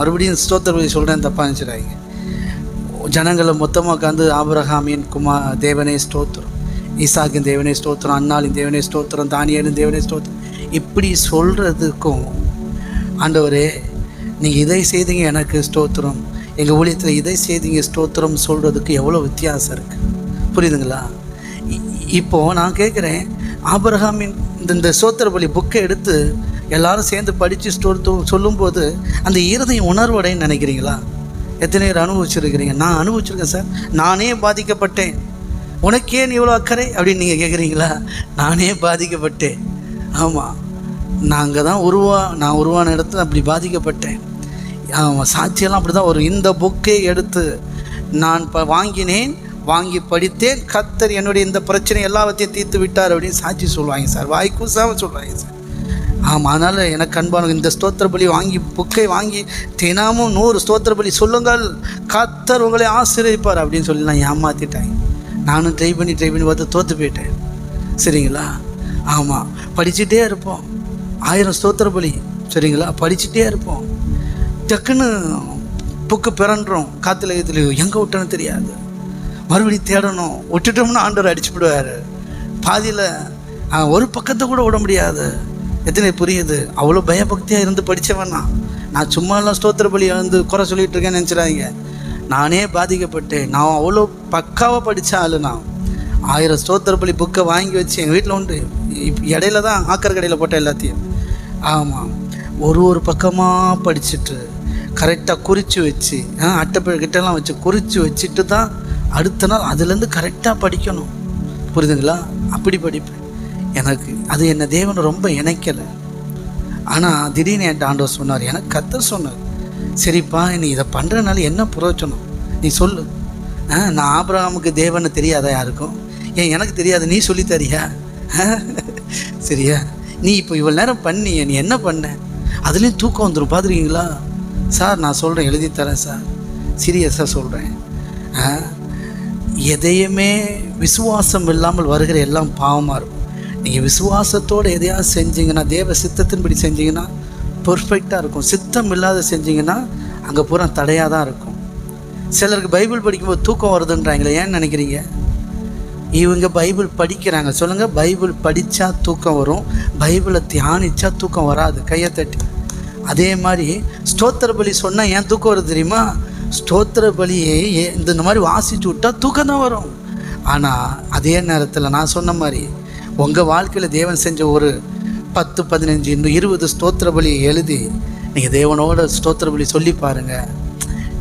மறுபடியும் ஸ்தோத்திரபதி சொல்கிறேன் தப்பாக நினச்சிடாங்க ஜனங்களை மொத்தமாக உட்காந்து ஆபிரகாமின் குமா தேவனே ஸ்தோத்திரம். ஈசாக்கின் தேவனே ஸ்தோத்திரம் அண்ணாளின் தேவனே ஸ்தோத்திரம் தானியலின் தேவனே ஸ்தோத்திரம். இப்படி சொல்கிறதுக்கும் ஆண்டவரே நீங்கள் இதை செய்தீங்க எனக்கு ஸ்தோத்திரம். எங்கள் ஊழியத்தில் இதை செய்தீங்க ஸ்தோத்திரம் சொல்கிறதுக்கு எவ்வளோ வித்தியாசம் இருக்குது புரியுதுங்களா? இப்போது இப்போ நான் கேட்குறேன் ஆபரகாமின் இந்த இந்த ஸ்தோத்திர பலி புக்கை எடுத்து எல்லாரும் சேர்ந்து படித்து ஸ்தோத்து சொல்லும்போது அந்த இருதயம் உணர்வடைன்னு நினைக்கிறீங்களா? எத்தனை பேர் அனுபவிச்சிருக்கிறீங்க? நான் அனுபவிச்சிருக்கேன் சார். நானே பாதிக்கப்பட்டேன். உனக்கே நீ இவ்வளோ அக்கறை? அப்படின்னு நீங்கள் கேட்குறீங்களா நானே பாதிக்கப்பட்டேன். ஆமாம் நாங்கள் தான் உருவா நான் உருவான இடத்துல அப்படி பாதிக்கப்பட்டேன். ஆமாம் சாட்சியெல்லாம் அப்படி தான் ஒரு இந்த புக்கை எடுத்து நான் ப வாங்கினேன் வாங்கி படித்தேன். கத்தர் என்னுடைய இந்த பிரச்சனை எல்லாவற்றையும் தீர்த்து விட்டார் அப்படின்னு சாட்சி சொல்லுவாங்க சார். வாய் கூசாம சொல்லுவாங்க சார். ஆமாம் அதனால் எனக்கு அன்பான இந்த ஸ்தோத்திர பலி வாங்கி புக்கை வாங்கி தினமும் நூறு ஸ்தோத்திர பலி சொல்லுங்கள். கத்தர் உங்களை ஆசிரியப்பார் அப்படின்னு சொல்லி நான் ஏமாற்றிட்டேன் நானும் ட்ரை பண்ணி ட்ரை பண்ணி பார்த்து தோற்று போயிட்டேன். சரிங்களா? ஆமாம் படிச்சுட்டே இருப்போம். ஆயிரம் ஸ்தோத்திர பலி சரிங்களா? படிச்சுட்டே இருப்போம். டக்குன்னு புக்கு பிறன்றோம். காற்றுல இதுல எங்கே விட்டோன்னு தெரியாது. மறுபடியும் தேடணும். விட்டுட்டோம்னா ஆண்டவர் அடிச்சு விடுவார் பாதியில் ஒரு பக்கத்தை கூட விட முடியாது. எத்தனை புரியுது? அவ்வளோ பயபக்தியாக இருந்து படித்தவன் நான். நான் சும்மாலாம் ஸ்தோத்திர பலி வந்து குறை சொல்லிட்டு இருக்கேன்னு நினச்சிடாதீங்க. நானே பாதிக்கப்பட்டேன். நான் அவ்வளோ பக்காவாக படித்த ஆளு நான். ஆயிரம் ஸ்தோத்திர பலி புக்கை வாங்கி வச்சு எங்கள் வீட்டில் உண்டு. இடையில தான் ஆக்கர் கடையில் போட்டேன் எல்லாத்தையும். ஆமாம் ஒரு ஒரு பக்கமாக படிச்சுட்டு கரெக்டாக குறித்து வச்சு ஆ, கிட்டலாம் வச்சு குறித்து வச்சுட்டு தான் அடுத்த நாள் அதுலேருந்து கரெக்டாக படிக்கணும். புரியுதுங்களா? அப்படி படிப்பேன். எனக்கு அது என்ன தேவன் ரொம்ப இணைக்கலை. ஆனால் திடீர்னு என் ஆண்டவர் சொன்னார் எனக்கு கத்த சொன்னார். சரிப்பா நீ இதை பண்ணுறதுனால என்ன பிரயோஜனம்? நீ சொல்லு. ஆ நான் ஆபிரகாமுக்கு தேவன்னு தெரியாதா யாருக்கும்? ஏன் எனக்கு தெரியாது நீ சொல்லி தரியா? சரியா? நீ இப்போ இவ்வளோ நேரம் பண்ணிய நீ என்ன பண்ண? அதுலேயும் தூக்கம் வந்துடும் பார்த்துருக்கீங்களா? சார் நான் சொல்கிறேன் எழுதி தரேன் சார். சீரியஸாக சொல்கிறேன் எதையுமே விசுவாசம் இல்லாமல் வருகிற எல்லாம் பாவமாக இருக்கும். நீங்கள் விசுவாசத்தோடு எதையாவது செஞ்சீங்கன்னா தேவ சித்தத்தின்படி செஞ்சீங்கன்னா பெர்ஃபெக்டாக இருக்கும். சித்தம் இல்லாத செஞ்சீங்கன்னா அங்கே பூரா தடையாக தான் இருக்கும். சிலருக்கு பைபிள் படிக்கும்போது தூக்கம் வருதுன்றாங்களே ஏன்னு நினைக்கிறீங்க? இவங்க பைபிள் படிக்கிறாங்க. சொல்லுங்கள் பைபிள் படித்தா தூக்கம் வரும் பைபிளை தியானித்தா தூக்கம் வராது. கையை தட்டி. அதே மாதிரி ஸ்தோத்திர பலி சொன்னால் ஏன் தூக்கம் வருது தெரியுமா? ஸ்தோத்திர பலியை இந்த இந்த மாதிரி வாசிச்சு விட்டால் தூக்கம் தான் வரும். ஆனால் அதே நேரத்தில் நான் சொன்ன மாதிரி உங்கள் வாழ்க்கையில் தேவன் செஞ்ச ஒரு பத்து பதினஞ்சு இன்னும் இருபது ஸ்தோத்திர பலியை எழுதி நீங்கள் தேவனோட ஸ்தோத்திர பலி சொல்லி பாருங்கள்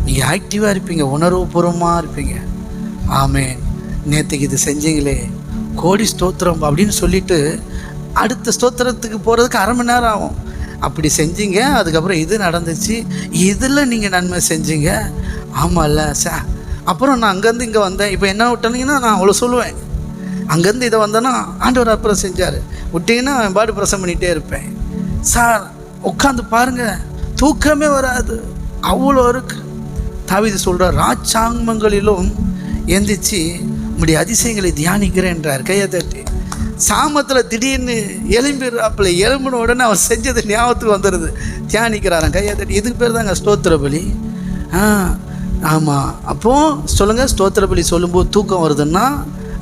நீங்கள் ஆக்டிவாக இருப்பீங்க உணர்வுபூர்வமாக இருப்பீங்க. ஆமே நேற்றுக்கு இது செஞ்சீங்களே. கோடி ஸ்தோத்திரம் அப்படின்னு சொல்லிட்டு அடுத்த ஸ்தோத்திரத்துக்கு போகிறதுக்கு அரை மணி நேரம் ஆகும். அப்படி செஞ்சீங்க அதுக்கப்புறம் இது நடந்துச்சு இதில் நீங்கள் நன்மை செஞ்சீங்க. ஆமாம்ல சா. அப்புறம் நான் அங்கேருந்து இங்கே வந்தேன். இப்போ என்ன விட்டனீங்கன்னா நான் அவ்வளோ சொல்லுவேன். அங்கேருந்து இதை வந்தேன்னா ஆண்டவர் அப்புறம் செஞ்சார். விட்டீங்கன்னா அவன் பாடு பிரசம் பண்ணிகிட்டே இருப்பேன். சார் உட்காந்து பாருங்கள் தூக்கமே வராது. அவ்வளோ இருக்கு. தாவிது சொல்கிறார் ராஜாங்கங்களிலும் எந்திரிச்சு உங்களுடைய அதிசயங்களை தியானிக்கிறேன்றார் கையை தட்டி. சாமத்தில் திடீர்னு எலும்பிடுறாப்புல எலும்பின உடனே அவர் செஞ்சது ஞாபகத்துக்கு வந்துடுது தியானிக்கிறாராம். கையை தட்டி. இதுக்கு பேர் தாங்க ஸ்தோத்திர பலி. ஆ ஆமாம் அப்போது சொல்லுங்கள் ஸ்தோத்திர பலி சொல்லும்போது தூக்கம் வருதுன்னா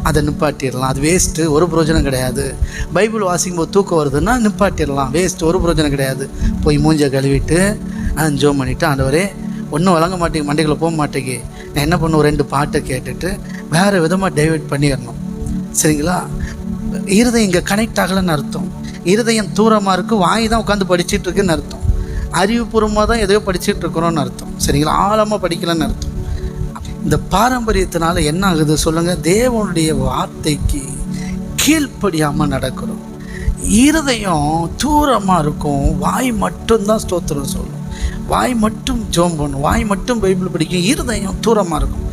அதை நிப்பாட்டிடலாம். அது வேஸ்ட்டு ஒரு பிரயோஜனம் கிடையாது. பைபிள் வாசிக்கும் போது தூக்கம் வருதுன்னா நிப்பாட்டிடலாம். வேஸ்ட் ஒரு பிரயோஜனம் கிடையாது. போய் மூஞ்சை கழுவிட்டு ஜோம் பண்ணிவிட்டு ஆண்டவரே ஒன்றும் வழங்க மாட்டேங்க மண்டைக்குள்ளே போக மாட்டேங்கி. நான் என்ன பண்ணுவோம் ரெண்டு பாட்டை கேட்டுட்டு வேறு விதமாக டைவெர்ட் பண்ணிடணும். சரிங்களா? இருதயம் இங்கே கனெக்ட் ஆகலைன்னு அர்த்தம். இருதயம் தூரமாக இருக்குது வாய் தான் உட்காந்து படிச்சுட்டு இருக்குன்னு அர்த்தம். அறிவுபூர்வமாக தான் எதையோ படிச்சுட்டு இருக்கிறோன்னு அர்த்தம். சரிங்களா? ஆழமாக படிக்கலன்னு அர்த்தம். இந்த பாரம்பரியத்தினால என்ன ஆகுது சொல்லுங்கள் தேவனுடைய வார்த்தைக்கு கீழ்ப்படியாமல் நடக்கிறோம் இருதயம் தூரமாக இருக்கும். வாய் மட்டும்தான் ஸ்தோத்திரம் சொல்லும். வாய் மட்டும் ஜோம் பண்ணும். வாய் மட்டும் பைபிள் படிக்கும். இருதயம் தூரமாக இருக்கும்.